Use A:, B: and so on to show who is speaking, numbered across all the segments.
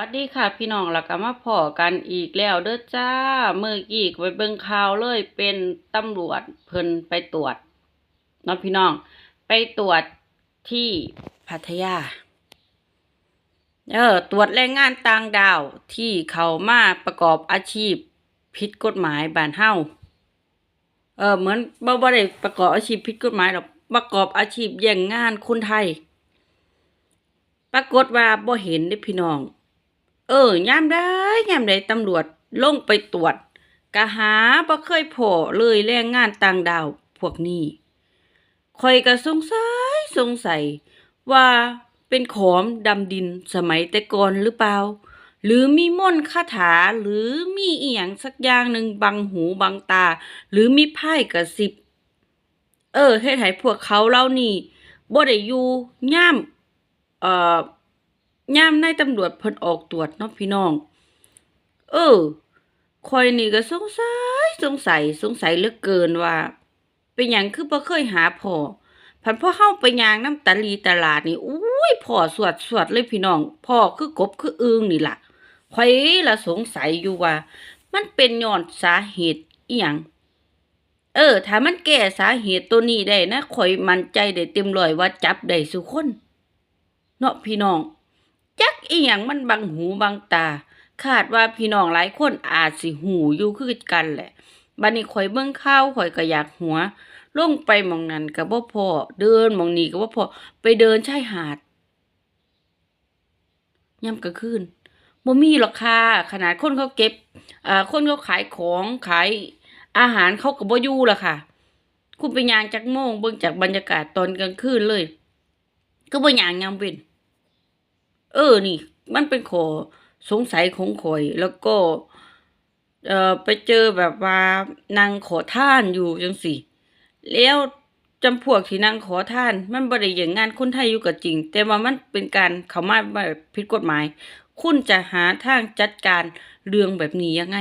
A: วัสดีค่ะพี่น้องแล้วก็มาพอกันอีกแล้วเด้อจ้าเมื่อกี้ไปเบิ่งข่าวเลยเป็นตำรวจเพิ่นไปตรวจเนาะพี่น้อง ไปตรวจที่พัทยาเออตรวจแรงงานต่างดาวที่เขามาประกอบอาชีพผิดกฎหมายบ้านเฮาเออเหมือนบ่บ่ได้ประกอบอาชีพผิดกฎหมายหรอกประกอบอาชีพแย่งงานคนไทย ปรากฏว่าบ่เห็นเด้พี่น้อง เออยามได้ยามใดตำรวจลงไปตรวจกะหาบ่เคยพอเลยแรงงานต่างดาวพวกนี้ข่อยก็สงสัยสงสัย ว่าเป็นขอมดำดินสมัยแต่ก่อนหรือเปล่า หรือมีมนคาถาหรือมีอีหยังสักอย่างหนึ่งบังหูบังตา หรือมีไพ่กระสิบ เออเฮ็ดให้พวกเขาเล่านี้บ่ได้อยู่ย่ามเอ่อ ยามนายตำรวจเพิ่นออกตรวจเนาะพี่น้อง เออคอยนี่ก็สงสัยสงสัยสงสัยเหลือเกินว่า เป็นหยังคือบ่เคยหาพ่อพันพ่อเฮาไปย่างน้ำตาลีตลาดนี่อุ้ยพ่อสวดสวดเลยพี่น้องพ่อคือกบคืออึงนี่ล่ะข่อยละสงสัยอยู่ว่า มันเป็นย้อนสาเหตุอีหยังเออ ถ้ามันแก้สาเหตุตัวนี้ได้นะข่อยมั่นใจได้เต็มร้อยว่าจับได้สุคนเนาะพี่น้อง จักอีหยังมันบังหูบังตา คาดว่าพี่น้องหลายคนอาจสิหูอยู่คือกันแหละบัดนี้ข่อยเบิ่งข่าวข่อยก็อยากหัว ลงไปมองนั้นก็บ่พอ เดินมองนี้ก็บ่พอ ไปเดินชายหาดยามกลางคืนบ่มีหรอกค่ะขนาดคนเขาเก็บอ่าคนเขาขายของขายอาหารเขาก็บ่อยู่ล่ะค่ะ คุณไปย่างจักโมงเบิ่งจากบรรยากาศตอนกลางคืนเลย ก็บ่ย่างยามเว้น เออนี่ มันเป็นขอสงสัยของข่อย แล้วก็เอ่อไปเจอแบบว่านางขอท่านอยู่จังสี่แล้วจำพวกที่นางขอท่าน มันบ่ได้อย่างงานคนไทยอยู่ก็จริง แต่ว่ามันเป็นการเขามาแบบผิดกฎหมาย คุณจะหาทางจัดการเรื่องแบบนี้ยังไง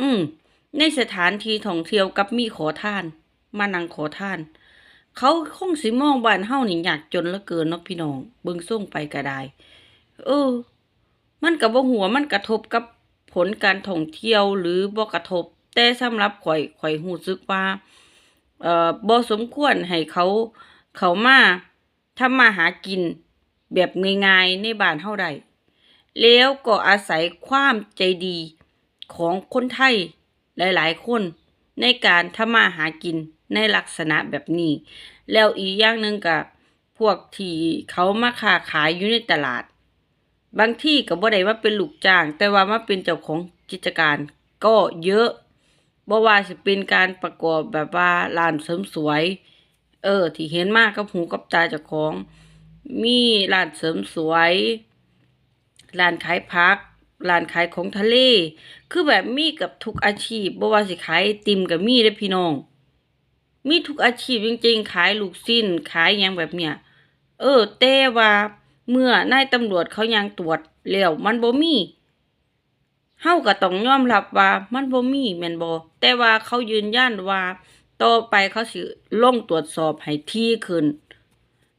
A: อืม ในสถานที่ท่องเที่ยวกับมีขอท่าน มานั่งขอท่าน เขาคงสิมองบ้านเฮานี่ยากจนเหลือเกินเนาะพี่น้อง เบิ่งส่งไปก็ได้ เออ มันก็บ่หัวมันกระทบกับผลการท่องเที่ยวหรือบ่กระทบ แต่สำหรับข่อยข่อยรู้สึกว่า เอ่อบ่สมควรให้เขาเขามาทำมาหากินแบบง่ายๆในบ้านเฮาได้แล้วก็อาศัยความใจดีของคนไทยหลายๆคนในการทำมาหากิน ในลักษณะแบบนี้ แล้วอีกอย่างหนึ่งกับพวกที่เขามาค้าขายอยู่ในตลาด บางที่ก็บ่ได้ว่าเป็นลูกจ้าง แต่ว่ามาเป็นเจ้าของกิจการ ก็เยอะบ่ว่าสิเป็นการประกอบแบบว่าร้านเสริมสวย เออ ที่เห็นมากกับหูกับตาเจ้าของ มีร้านเสริมสวยร้านขายผักร้านขายของทะเล คือแบบมีกับทุกอาชีพบ่ว่าสิขายติมก็มีเด้พี่น้อง มีทุกอาชีพจริงๆ ขายลูกชิ้น ขายหยังแบบเนี้ย เออ แต่ว่าเมื่อนายตำรวจเขายังตรวจแล้วมันบ่มีเฮาก็ต้องยอมรับว่ามันบ่มีแม่นบ่แต่ว่าเขายืนยันว่าต่อไปเขาสิลงตรวจสอบให้ถี่ขึ้น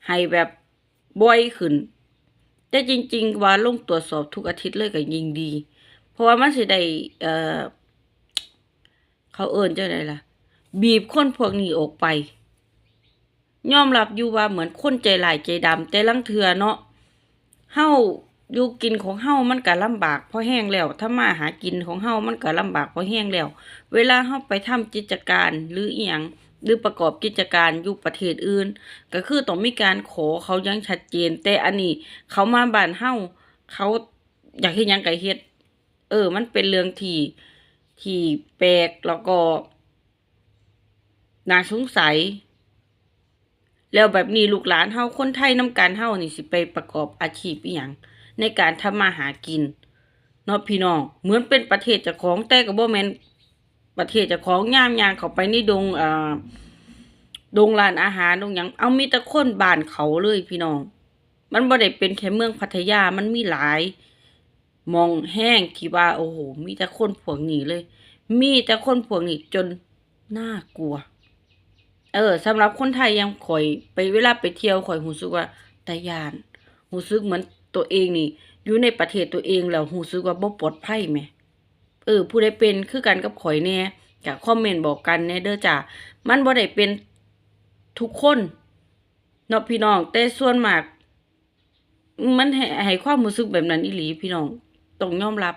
A: ให้แบบบ่อยขึ้น แต่จริง ๆ ว่าลงตรวจสอบทุกอาทิตย์เลยก็ยิ่งดี เพราะว่ามันสิได้เอ่อเขาเอิ้นจังไดล่ะ บีบคนพวกนี้ออกไปยอมรับอยู่ว่าเหมือนคนใจหลายใจดำแต่ลังเทือเนาะเฮาอยู่กินของเฮามันก็ลำบากเพอแห้งแล้วถ้ามาหากินของเฮามันก็ลำบากเพอแห้งแล้ว เวลาเฮาไปทำกิจการหรืออีหยังหรือประกอบกิจการอยู่ประเทศอื่น ก็คือต้องมีการขอเขายังชัดเจน แต่อันนี้เขามาบ้านเฮาเขาอยากเฮ็ดยังก็เฮ็ด เออ มันเป็นเรื่องที่ที่แปลกแล้วก็ น่าสงสัย แล้วแบบนี้ลูกหลานเฮาคนไทยน้ำกันเฮานี่สิไปประกอบอาชีพอีหยังในการทำมาหากินเนาะพี่น้องเหมือนเป็นประเทศเจ้าของแต่ก็บ่แมนประเทศเจ้าของย่ามยางเขาไปในดงอ่าดงร้านอาหารดงหยังเอามีแต่คนบ้านเขาเลยพี่น้อง มันบ่ได้เป็นแค่เมืองพัทยามันมีหลาย มองแห้งที่ว่า โอ้โห มีแต่คนพวกนี้เลย มีแต่คนพวกนี้จนน่ากลัว เออสำหรับคนไทยยังข่อยไปเวลาไปเที่ยวข่อยรู้สึกว่าตายานรู้สึกเหมือนตัวเองนี่ อยู่ในประเทศตัวเองแล้วรู้สึกว่าบ่ปลอดภัยแหมเออ ผู้ใดเป็นคือกันกับข่อยแน่ก็คอมเมนต์บอกกันแน่เด้อจ้ามันบ่ได้เป็นทุกคนเนาะพี่น้อง แต่ส่วนมาก มันให้ความรู้สึกแบบนั้นอีหลีพี่น้องต้องยอมรับ